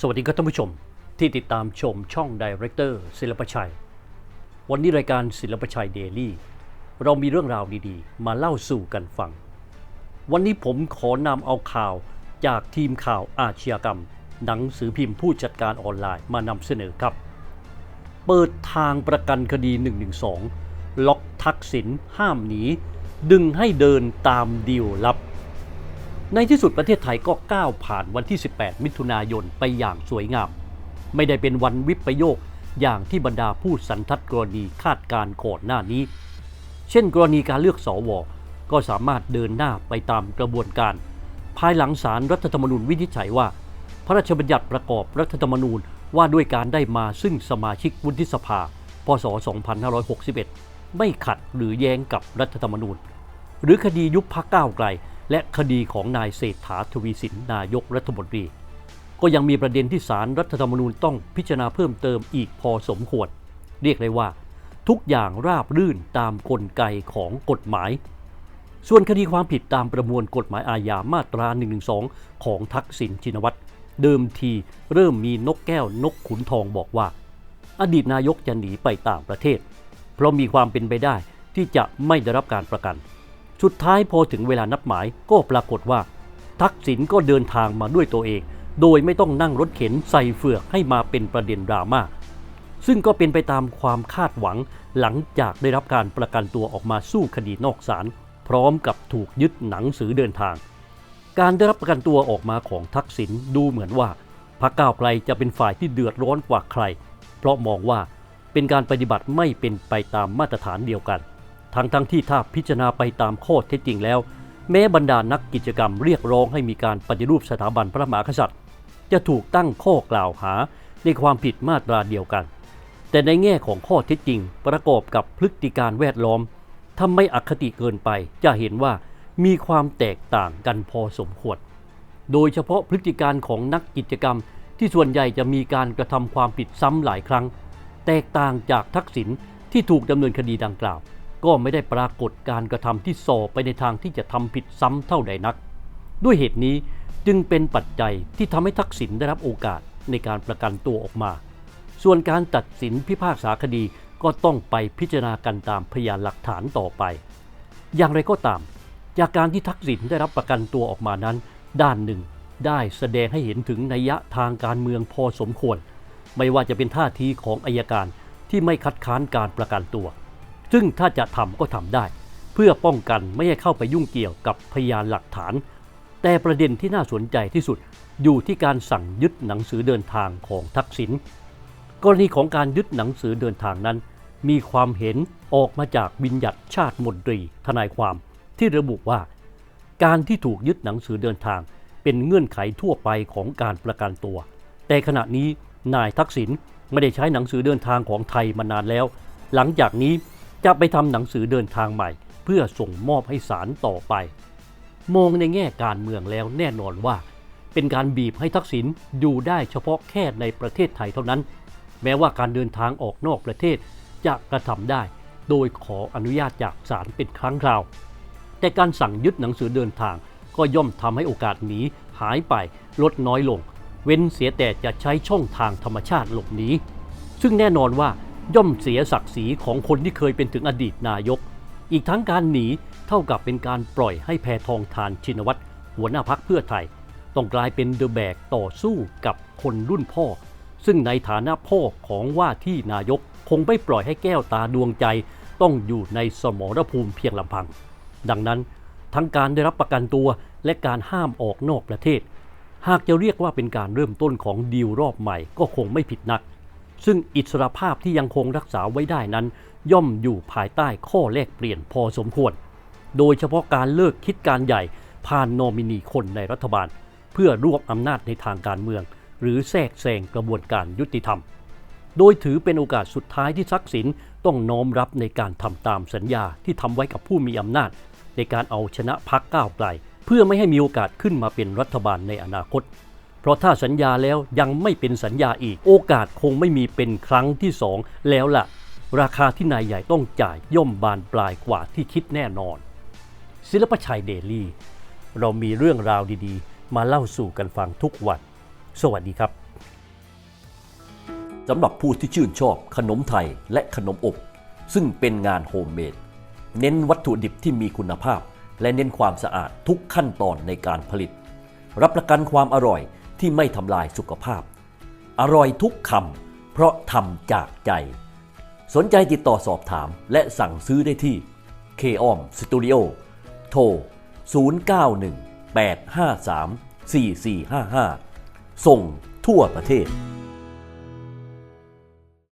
สวัสดีครับท่านผู้ชมที่ติดตามชมช่องดีเรคเตอร์ศิลปชัย วันนี้รายการศิลปชัยเดลี่เรามีเรื่องราวดีๆ มาเล่าสู่กันฟัง วันนี้ผมขอนำเอาข่าวจากทีมข่าวอาชญากรรม หนังสือพิมพ์ผู้จัดการออนไลน์มานำเสนอครับ เปิดทางประกันคดี 112 ล็อกทักษิณห้ามหนี ดึงให้เดินตามดีลลับ ในที่สุดประเทศไทยก็ก้าวผ่านวันที่ 18 มิถุนายนไปอย่างสวยงาม ไม่ได้เป็นวันวิปโยคอย่างที่บรรดาผู้สันทัดกรณีคาดการก่อนหน้านี้ เช่นกรณีการเลือกสวก็สามารถเดินหน้าไปตามกระบวนการ ภายหลังสารรัฐธรรมนูญวินิจฉัยว่า พระราชบัญญัติประกอบรัฐธรรมนูญว่าด้วยการได้มาซึ่งสมาชิกวุฒิสภา พศ 2561 ไม่ขัดหรือแย้งกับรัฐธรรมนูญ หรือคดียุบพักก้าวไกล และคดีของนายเศรษฐาทวีสินนายกรัฐมนตรี ก็ยังมีประเด็นที่สารรัฐธรรมนูญต้องพิจารณาเพิ่มเติมอีกพอสมควร เรียกได้ว่า ทุกอย่างราบรื่นตามกลไกของกฎหมาย ส่วนคดีความผิดตามประมวลกฎหมายอาญามาตรา112ของทักษิณชินวัตรเดิมทีเริ่มมีนกแก้วนกขุนทองบอกว่า อดีตนายกจะหนีไปต่างประเทศ เพราะมีความเป็นไปได้ที่จะไม่ได้รับการประกัน สุดท้ายพอถึงเวลานัดหมายก็ปรากฏว่า ทักษิณก็เดินทางมาด้วยตัวเอง โดยไม่ต้องนั่งรถเข็นใส่เฟือกให้มาเป็นประเด็นดราม่าซึ่งก็เป็นไปตามความคาดหวังหลังจากได้รับการประกันตัวออกมาสู้คดีนอกศาลพร้อมกับถูกยึดหนังสือเดินทาง การได้รับประกันตัวออกมาของทักษิณดูเหมือนว่าพรรคก้าวไกลจะเป็นฝ่ายที่เดือดร้อนกว่าใคร เพราะมองว่าเป็นการปฏิบัติไม่เป็นไปตามมาตรฐานเดียวกัน ทั้งทั้งที่ถ้าพิจารณาไปตามข้อเท็จจริงแล้ว แม้บรรดานักกิจกรรมเรียกร้องให้มีการปฏิรูปสถาบันพระมหากษัตริย์ จะถูกตั้งข้อกล่าวหาในความผิดมาตราเดียวกัน แต่ในแง่ของข้อเท็จจริงประกอบกับพฤติการแวดล้อมถ้าไม่อคติเกินไปจะเห็นว่ามีความแตกต่างกันพอสมควร โดยเฉพาะพฤติการของนักกิจกรรมที่ส่วนใหญ่จะมีการกระทำความผิดซ้ำหลายครั้ง แตกต่างจากทักษิณที่ถูกดำเนินคดีดังกล่าว ก็ไม่ได้ปรากฏการกระทำที่ส่อไปในทางที่จะทำผิดซ้ำเท่าใดนัก ด้วยเหตุนี้จึงเป็นปัจจัยที่ทำให้ทักษิณได้รับโอกาสในการประกันตัวออกมา ส่วนการตัดสินพิพากษาคดีก็ต้องไปพิจารณากันตามพยานหลักฐานต่อไป อย่างไรก็ตาม จากการที่ทักษิณได้รับประกันตัวออกมานั้น ด้านหนึ่งได้แสดงให้เห็นถึงนัยยะทางการเมืองพอสมควร ไม่ว่าจะเป็นท่าทีของอายการที่ไม่คัดค้านการประกันตัว ซึ่งถ้าจะทำก็ทำได้ เพื่อป้องกันไม่ให้เข้าไปยุ่งเกี่ยวกับพยานหลักฐาน แต่ประเด็นที่น่าสนใจที่สุดอยู่ที่การสั่งยึดหนังสือเดินทางของทักษิณกรณีของการยึดหนังสือเดินทางนั้น มีความเห็นออกมาจากวิญญัติชาติมนตรีทนายความ ที่ระบุว่า การที่ถูกยึดหนังสือเดินทาง เป็นเงื่อนไขทั่วไปของการประกันตัว แต่ขณะนี้นายทักษิณไม่ได้ใช้หนังสือเดินทางของไทยมานานแล้ว หลังจากนี้ จะไปทำหนังสือเดินทางใหม่ เพื่อส่งมอบให้ศาลต่อไป มองในแง่การเมืองแล้วแน่นอนว่า เป็นการบีบให้ทักษิณอยู่ได้เฉพาะแค่ในประเทศไทยเท่านั้น แม้ว่าการเดินทางออกนอกประเทศจะกระทำได้ โดยขออนุญาตจากศาลเป็นครั้งคราว แต่การสั่งยึดหนังสือเดินทางก็ย่อมทำให้โอกาสหนีหายไปลดน้อยลง เว้นเสียแต่จะใช้ช่องทางธรรมชาติหลบหนีซึ่งแน่นอนว่า ย่อมเสียศักดิ์ศรีของคนที่เคยเป็นถึงอดีตนายก อีกทั้งการหนีเท่ากับเป็นการปล่อยให้แพทองทานชินวัตรหัวหน้าพักเพื่อไทย ต้องกลายเป็นเดอะแบกต่อสู้กับคนรุ่นพ่อ ซึ่งในฐานะพ่อของว่าที่นายกคงไม่ปล่อยให้แก้วตาดวงใจ ต้องอยู่ในสมรภูมิเพียงลำพัง ดังนั้นทั้งการได้รับประกันตัวและการห้ามออกนอกประเทศ หากจะเรียกว่าเป็นการเริ่มต้นของดีลรอบใหม่ก็คงไม่ผิดนัก ซึ่งอิสรภาพที่ยังคงรักษาไว้ได้นั้น ย่อมอยู่ภายใต้ข้อแลกเปลี่ยนพอสมควร โดยเฉพาะการเลิกคิดการใหญ่ผ่านนอมินีคนในรัฐบาล เพื่อรวบอำนาจในทางการเมือง หรือแทรกแซงกระบวนการยุติธรรม โดยถือเป็นโอกาสสุดท้ายที่ทักษิณต้องน้อมรับในการทำตามสัญญาที่ทำไว้กับผู้มีอำนาจ ในการเอาชนะพักก้าวไกลเพื่อไม่ให้มีโอกาสขึ้นมาเป็นรัฐบาลในอนาคต ราะถ้าสัญญาแล้วยังไม่เป็นสัญญาอีก โอกาสคงไม่มีเป็นครั้งที่สองแล้วล่ะ ราคาที่นายใหญ่ต้องจ่ายย่อมบานปลายกว่าที่คิดแน่นอน ศิลปชัยเดลี่ เรามีเรื่องราวดีๆ มาเล่าสู่กันฟังทุกวัน สวัสดีครับสำหรับผู้ที่ชื่นชอบขนมไทยและขนมอบ ซึ่งเป็นงานโฮมเมดเน้นวัตถุดิบที่มีคุณภาพ และเน้นความสะอาดทุกขั้นตอนในการผลิต รับประกันความอร่อย ที่ไม่ทำลายสุขภาพ อร่อยทุกคำเพราะทำจากใจ สนใจติดต่อสอบถามและสั่งซื้อได้ที่ k o m Studio โทร 091 853 4455 ส่งทั่วประเทศ